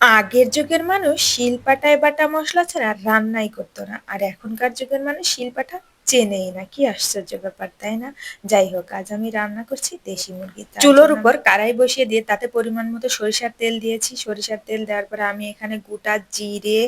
আগের যুগের মানুষ শিলপাটায় বাটা মশলা ছাড়া রান্নাই করতো না। আর এখনকার যুগের মানুষ শিলপাটা চেনেই না। কি আশ্চর্য ব্যাপার তাই না? যাই হোক আজ আমি রান্না করছি দেশি মুরগি চুলোর উপর কারাই বসিয়ে দিয়ে তাতে পরিমাণ মতো সরিষার তেল দিয়েছি। সরিষার তেল দেওয়ার পরে আমি এখানে গোটা জিরে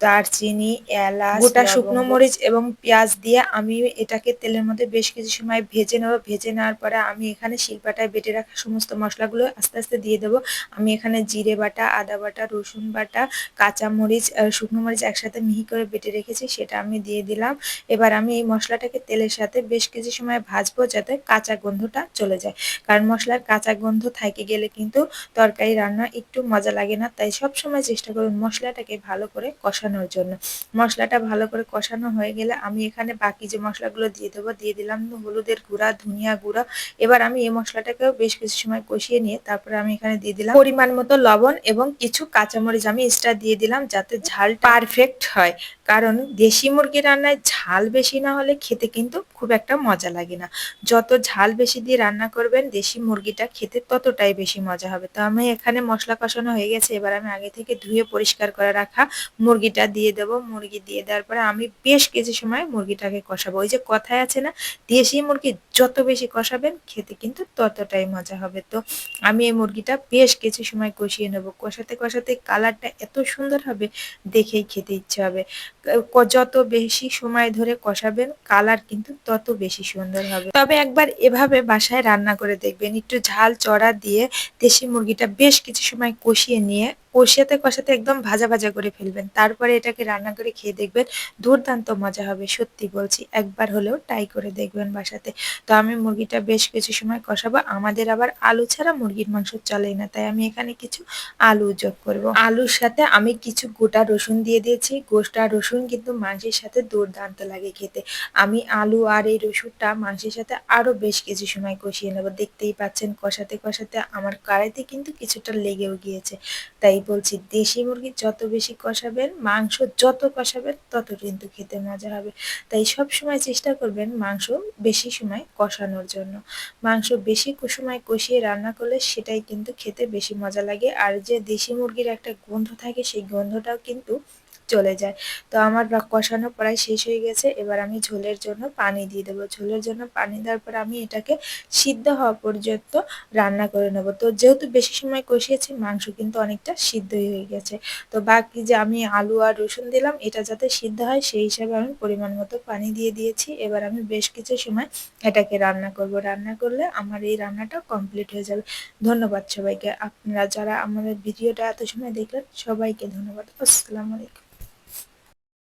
দারচিনি এলাচ গোটা শুকনো মরিচ এবং পেঁয়াজ দিয়ে আমি এটাকে তেলের মধ্যে বেশ কিছু সময় ভেজে নেব। ভেজে নেওয়ার পরে আমি এখানে শিলপাটায় বেটে রাখা সমস্ত মশলাগুলো আস্তে আস্তে দিয়ে দেবো। আমি এখানে জিরে বাটা আদা বাটা রসুন বাটা কাঁচা মরিচ শুকনো মরিচ একসাথে মিহি করে বেটে রেখেছি সেটা আমি দিয়ে দিলাম। এবার আমি এই মশলাটাকে তেলের সাথে বেশ কিছু সময় ভাজবো যাতে কাঁচা গন্ধটা চলে যায়। কারণ মশলার কাঁচা গন্ধ থাকে গেলে কিন্তু তরকারি রান্না একটু মজা লাগে না তাই সব সময় চেষ্টা করুন মশলাটাকে ভালো করে কষানোর জন্য। মশলাটা ভালো করে কষানো হয়ে গেলে আমি এখানে বাকি যে মশলাগুলো দিয়ে দেবো, দিয়ে দিলাম হলুদের গুঁড়া, ধনিয়া গুঁড়া। এবার আমি এই মশলাটাকেও বেশ কিছু সময় কষিয়ে নিয়ে তারপরে আমি এখানে দিয়ে দিলাম পরিমাণ মতো লবণ এবং কিছু কাঁচামরিচ। আমি এক্সট্রা দিয়ে দিলাম যাতে ঝাল পারফেক্ট হয়। কারণ দেশি মুরগি রান্নায় ঝাল বেশি না হলে খেতে কিন্তু খুব একটা মজা লাগে না। যত ঝাল বেশি দিয়ে রান্না করবেন, দেশি মুরগিটা খেতে ততটাই বেশি মজা হবে। তো আমি এখানে মশলা কষানো হয়ে গেছে। এবার আমি আগে থেকে ধুয়ে পরিষ্কার করে রাখা মুরগিটা দিয়ে দেবো, মুরগি দিয়ে দেওয়ার পরে আমি বেশ কিছু সময় মুরগিটাকে কষাবো। ওই যে কথায় আছে না, দেশি মুরগি যত বেশি কষাবেন, খেতে কিন্তু ততটাই মজা হবে। তো আমি এই মুরগিটা বেশ কিছু সময় কষিয়ে নেব। কষাতে কষাতে কালারটা এত সুন্দর হবে, দেখেই খেতে ইচ্ছে হবে। যত বেশি সময় ধরে কষাবেন, কালার কিন্তু তত বেশি সুন্দর হবে। তবে একবার এভাবে বাসায় রান্না করে দেখবেন, একটু ঝাল চড়া দিয়ে দেশি মুরগিটা বেশ কিছু সময় কষিয়ে নিয়ে কষাতে কষাতে একদম ভাজা ভাজা করে ফেলবেন। তারপরে এটাকে রান্না করে খেয়ে দেখবেন দুর্দান্ত মজা হবে, সত্যি বলছি। একবার হলেও ট্রাই করে দেখবেন বাসাতে। তো আমি মুরগিটা বেশ কিছু সময় কষাবো, আমাদের আবার আলু ছাড়া মুরগির মাংস চলেই না, তাই আমি এখানে কিছু আলু যোগ করব। আলুর সাথে আমি কিছু গোটা রসুন দিয়ে দিয়েছি। গোটা রসুন কিন্তু মাংসের সাথে দুর্দান্ত লাগে খেতে। আমি আলু আর এই রসুনটা মাংসের সাথে আরও বেশ কিছু সময় কষিয়ে নেব। দেখতেই পাচ্ছেন কষাতে কষাতে আমার কড়াইতে কিন্তু কিছুটা লেগেও গিয়েছে। তাই বলছি, দেশি মুরগি যত বেশি কষাবেন, মাংস যত কষাবেন, তত কিন্তু খেতে মজা হবে। তাই সব সময় চেষ্টা করবেন মাংস বেশি সময় কষানোর জন্য। মাংস বেশি সময় কষিয়ে রান্না করলে সেটাই কিন্তু খেতে বেশি মজা লাগে। আর যে দেশি মুরগির একটা গন্ধ থাকে, সেই গন্ধটাও কিন্তু চলে যায়। তো আমার কষানো প্রায় শেষ হয়ে গেছে। এবার আমি ঝোলের জন্য পানি দিয়ে দেবো। ঝোলের জন্য পানি দেওয়ার পর আমি এটাকে সিদ্ধ হওয়া পর্যন্ত রান্না করে নেব। তো যেহেতু বেশি সময় কষিয়েছি, মাংস কিন্তু অনেকটা সিদ্ধই হয়ে গেছে। তো বাকি যে আমি আলু আর রসুন দিলাম, এটা যাতে সিদ্ধ হয়, সেই হিসাবে আমি পরিমাণ মতো পানি দিয়ে দিয়েছি। এবার আমি বেশ কিছু সময় এটাকে রান্না করব। রান্না করলে আমার এই রান্নাটা কমপ্লিট হয়ে যাবে। ধন্যবাদ সবাইকে। আপনারা যারা আমাদের ভিডিওটা এত সময় দেখলেন, সবাইকে ধন্যবাদ। আসসালামু আলাইকুম।